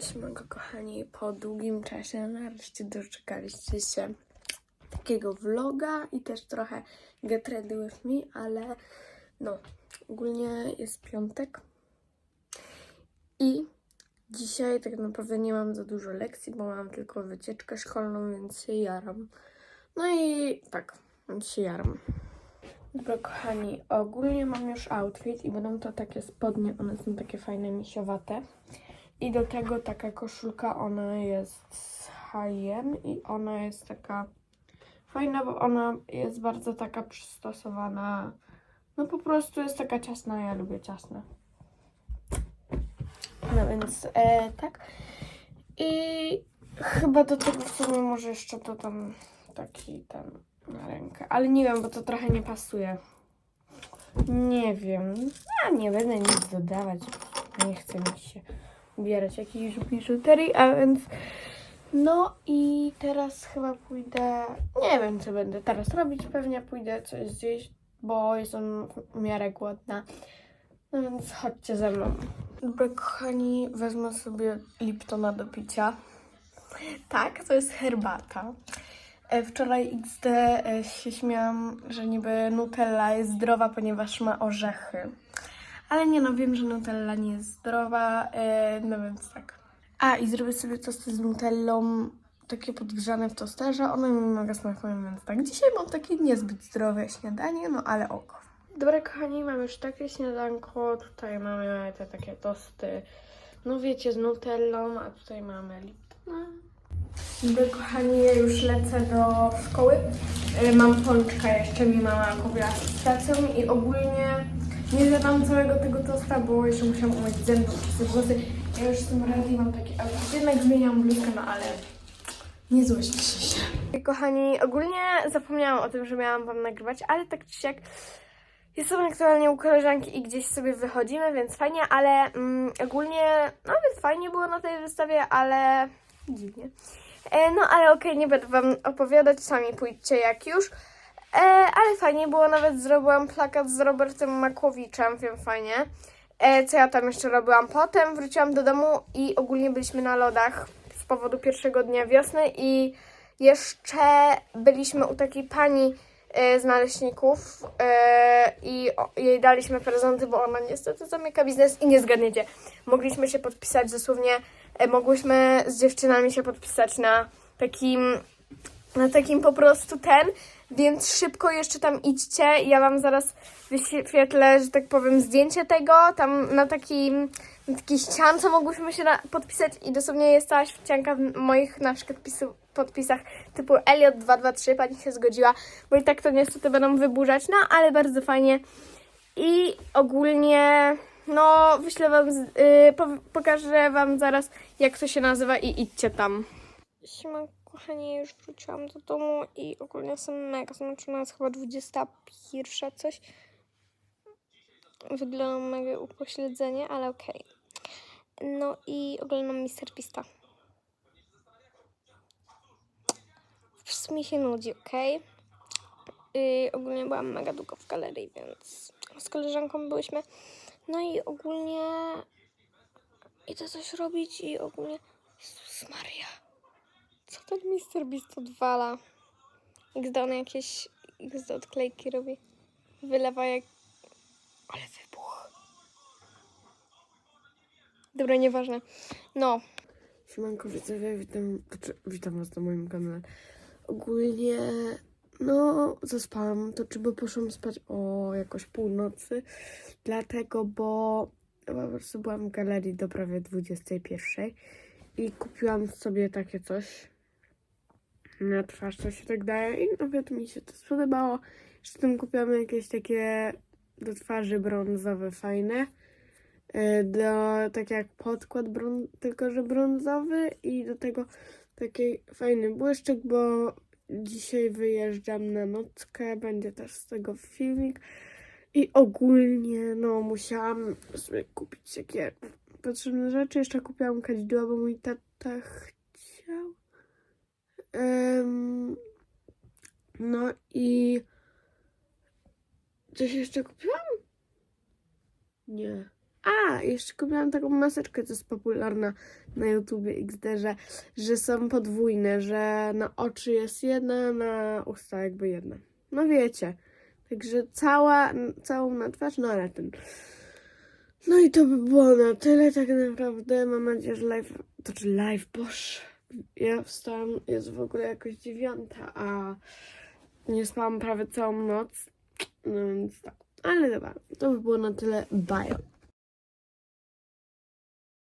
Siemanko kochani, po długim czasie nareszcie doczekaliście się takiego vloga i też trochę get ready with me, ale no, ogólnie jest piątek i dzisiaj tak naprawdę nie mam za dużo lekcji, bo mam tylko wycieczkę szkolną, więc się jaram. No i tak, więc się jaram. Dobra kochani, ogólnie mam już outfit i będą to takie spodnie, one są takie fajne, misiowate. I do tego taka koszulka, ona jest z H&M i ona jest taka fajna, bo ona jest bardzo taka przystosowana. No po prostu jest taka ciasna, ja lubię ciasne. No więc e, tak. I chyba do tego w sumie może jeszcze dodam taki ten na rękę. Ale nie wiem, bo to trochę nie pasuje. Nie wiem. Ja nie będę nic dodawać. Nie chcę mi się ubierać jakiejś biżuterii, a więc no i teraz chyba pójdę, nie wiem co będę teraz robić, pewnie pójdę coś zjeść, bo jestem w miarę głodna. No więc chodźcie ze mną. Dobra kochani, wezmę sobie Liptona do picia. Tak, to jest herbata. E, Wczoraj XD e, się śmiałam, że niby Nutella jest zdrowa, ponieważ ma orzechy. Ale nie no, wiem, że Nutella nie jest zdrowa, e, no więc tak. A, i zrobię sobie tosty z Nutellą, takie podgrzane w tosterze. One mi mega smakują, więc tak. Dzisiaj mam takie niezbyt zdrowe śniadanie, no ale oko. Dobra, kochani, mam już takie śniadanko. Tutaj mamy te takie tosty, no wiecie, z Nutellą, a tutaj mamy Liptona. Dobra, kochani, ja już lecę do szkoły. Y, Mam pączka jeszcze, mi mama kupiła z stacją i ogólnie nie zjadam całego tego tosta, bo jeszcze musiałam umyć zęby, uczyć włosy. Ja już jestem ready, mam taki outfit. Jednak zmieniam bluzkę, no ale nie złośćcie się. Kochani, ogólnie zapomniałam o tym, że miałam wam nagrywać, ale tak czy siak jestem aktualnie u koleżanki i gdzieś sobie wychodzimy, więc fajnie, ale mm, ogólnie nawet fajnie było na tej wystawie, ale dziwnie. E, no ale okej, nie będę wam opowiadać, sami pójdźcie jak już. E, ale fajnie było, nawet zrobiłam plakat z Robertem Makłowiczem, wiem fajnie. E, co ja tam jeszcze robiłam? Potem wróciłam do domu i ogólnie byliśmy na lodach z powodu pierwszego dnia wiosny i jeszcze byliśmy u takiej pani e, z naleśników e, i o, jej daliśmy prezenty, bo ona niestety zamyka biznes i nie zgadniecie. Mogliśmy się podpisać dosłownie, e, mogłyśmy z dziewczynami się podpisać na takim, na takim po prostu ten, więc szybko jeszcze tam idźcie. Ja wam zaraz wyświetlę, że tak powiem, zdjęcie tego. Tam na takim na takiej ściance mogłyśmy się podpisać i dosłownie jest cała ścianka w moich na przykład pisu, podpisach typu Elliot 223, pani się zgodziła, bo i tak to niestety będą wyburzać, no ale bardzo fajnie. I ogólnie, no wyślę wam, y, po, pokażę wam zaraz jak to się nazywa i idźcie tam. Siema kochani, już wróciłam do domu i ogólnie jestem mega zmęczona, jest chyba 21 coś. Wyglądam mega upośledzenie, ale okej. No i oglądam Mr. Pista. W sumie się nudzi, okej? Yy, ogólnie byłam mega długo w galerii, więc z koleżanką byłyśmy. No i ogólnie idę coś robić i ogólnie... Jezus Maria. Co ten Mr. Beast odwala? XD on jakieś XD odklejki robi. Wylewa jak... Ale wybuch. Dobra, nieważne. No. Siemanko widzowie, witam, witam was na moim kanale. Ogólnie, no, zaspałam, to czy by poszłam spać o jakoś północy, dlatego, bo po prostu byłam w galerii do prawie 21 i kupiłam sobie takie coś na twarz, co się tak daje i nawet mi się to spodobało. Jeszcze tym kupiłam jakieś takie do twarzy brązowe, fajne. E, do, tak jak podkład, brąz, tylko że brązowy i do tego taki fajny błyszczyk, bo dzisiaj wyjeżdżam na nockę, będzie też z tego filmik i ogólnie no musiałam sobie kupić takie potrzebne rzeczy, jeszcze kupiłam kadzidła, bo mój tata chciał Em, no i coś jeszcze kupiłam? Nie. A, jeszcze kupiłam taką maseczkę, co jest popularna na YouTubie XD, że, że są podwójne, że na oczy jest jedna, na usta jakby jedna. No wiecie. Także cała, całą na twarz, no ale ten. No i to by było na tyle tak naprawdę. Mam nadzieję, że live, to czy live, boż. Ja wstałam, jest w ogóle jakoś dziewiąta, a nie spałam prawie całą noc. No więc tak. Ale dobra, to by było na tyle. Bye.